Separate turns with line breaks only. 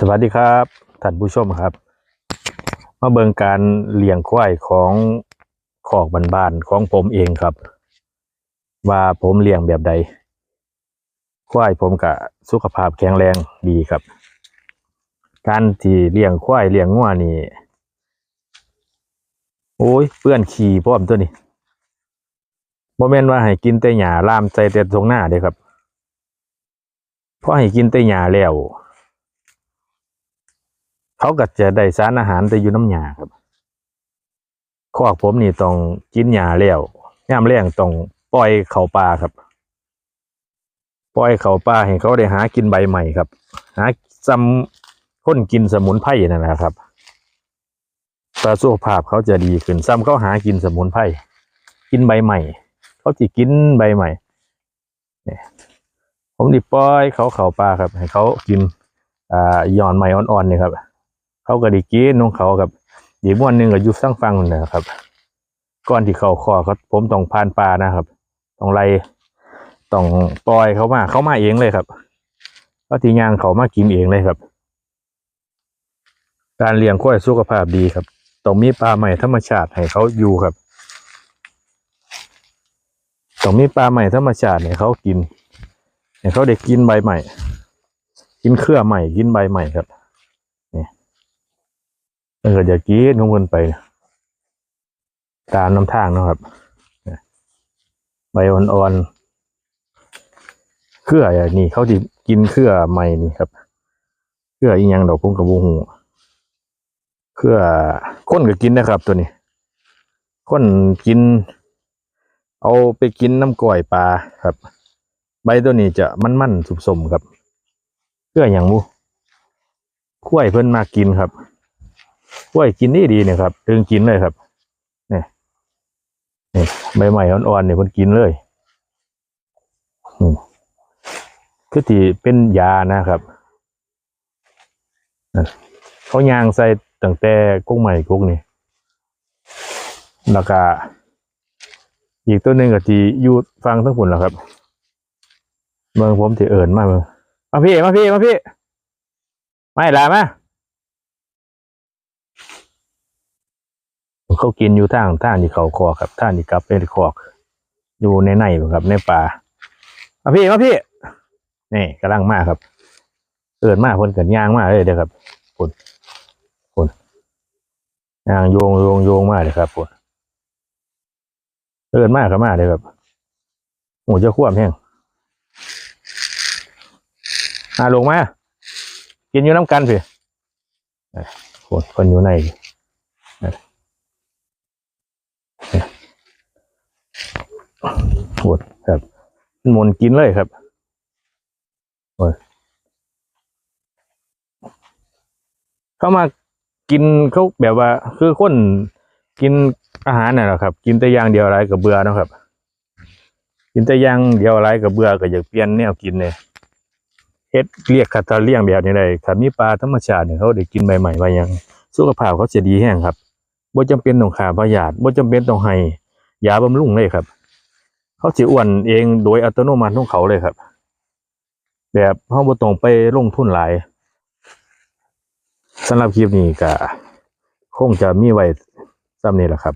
สวัสดีครับท่านผู้ชมครับ มาเบิ่งการเลี้ยงควายของขอกบ้านๆของผมเองครับ ว่าผมเลี้ยงแบบใด ควายผมกะสุขภาพแข็งแรงดีครับ การที่เลี้ยงควายเลี้ยงงัวนี่โอ้ยเปื้อนขี้พร้อมตัวนี้บ่แม่นว่าให้กินแต่หญ้าลามใจแต่ตรงหน้าเด้ครับเพราะให้กินแต่หญ้าแล้ว เขาก็จะได้สารอาหารแต่อยู่น้ำหญ้าครับคอกผมนี่ต้องกินหญ้าแล้วย่ามแรงต้องปล่อยเข่าป่าครับ ปล่อยเข่าป่าให้เขาได้หากินใบใหม่ครับ หาซ้ำคนกินสมุนไพรนั่นแหละครับแต่สุขภาพเขาจะดีขึ้นซ้ำเขาหากินสมุนไพรกินใบใหม่ เขาจะกินใบใหม่เนี่ยผมดิปล่อยเขาเข่าป่าครับ ให้เขากินอ่าย้อนใหม่อ่อนๆนี่ครับ เขาก็ไดีกินของเขาครับอีกม้วนหนึ่งก็ยู่สั่งฟังนั่นนะครับก่อนที่เขาคอเขาผมต้องพานปลานะครับต้องไล่ต้องปล่อยเขามาเขามาเองเลยครับก็ทีงานเขามากินเองเลยครับ การเลี้ยงควายสุขภาพดีครับต้องมีปลาใหม่ธรรมชาติให้เขาอยู่ครับต้องมีปลาใหม่ธรรมชาติให้เขากินให้เขาได้กินใบใหม่ กินเครือใหม่กินใบใหม่ครับ เอออย่ากินของคนไป ตามน้ำทางนะครับใบอ่อนๆเครืออย่างนี้เขาที่กินเครือใหม่นี่ครับ เครืออีหยังดอกพุ่งกับวหูเครือคนก็กินนะครับ ตัวนี้คนกิน เอาไปกินน้ำก่อยปลาครับ ใบตัวนี้จะมันๆสุมๆครับเพื่ออย่างมูข้วยเพิ่นมากินครับ ข้วยกินนี่ดีเนี่ยครับถึงกินเลยครับนี่นี่ใบใหม่อ่อนๆเนี่ยเพิ่นกินเลยคือที่เป็นยานะครับเขายางใส่ตั้งแต่กุ้งใหม่กุ้งนี่แล้วก็อีกตัวหนึ่งก็ที่อยู่ฟังทั้งผุนแหละครับ เมืองผมที่เอิญมากเมืองมาพี่มาพี่มาพี่ไม่ละมา เขากินอยู่ทางท่างที่เขาคอครับท่างที่กลับเป็นคอกอยู่ในในครับในป่ามาพี่มาพี่นี่กำลังมากครับเอิญมากคนเกิดยางมากเลยเด้อครับคนคนยางโยงโยงโยงมากเลยครับคนเอิญมากครับมากเลยครับโอ้เจะควบแห้งอาลงมากินอยู่น้ำกันพี่อะคนคนอยู่ในอ่ะอะโหดครับหมุนกินเลยครับโอ้ยเข้ามากินเขาแบบว่า คือคนกินอาหารน่ะแหละครับ กินแต่อย่างเดียวอะไรกับเบื่อนะครับ กินแต่อย่างเดียวอะไรกับเบื่อก็อยากเปลี่ยนแนวกินเนี่ยเฮ็ดเรียกคาตาเลี้ยงแบบนี้ได้ถ้ามีปลาธรรมชาติเนี่ยเขาได้กินใหม่ๆมายังสุขภาพเขาจะดีแห้งครับ บ่จำเป็นต้องขาพยาธิบ่จำเป็นต้องให้ยาบำรุงเลยครับ เขาสิอ้วนเองโดยอัตโนมัติของเขาเลยครับ แบบเขาบ่ต้องไปลงทุนหลายสำหรับคลิปนี้ก็คงจะมีไว้ซ้ำนี้แหละครับ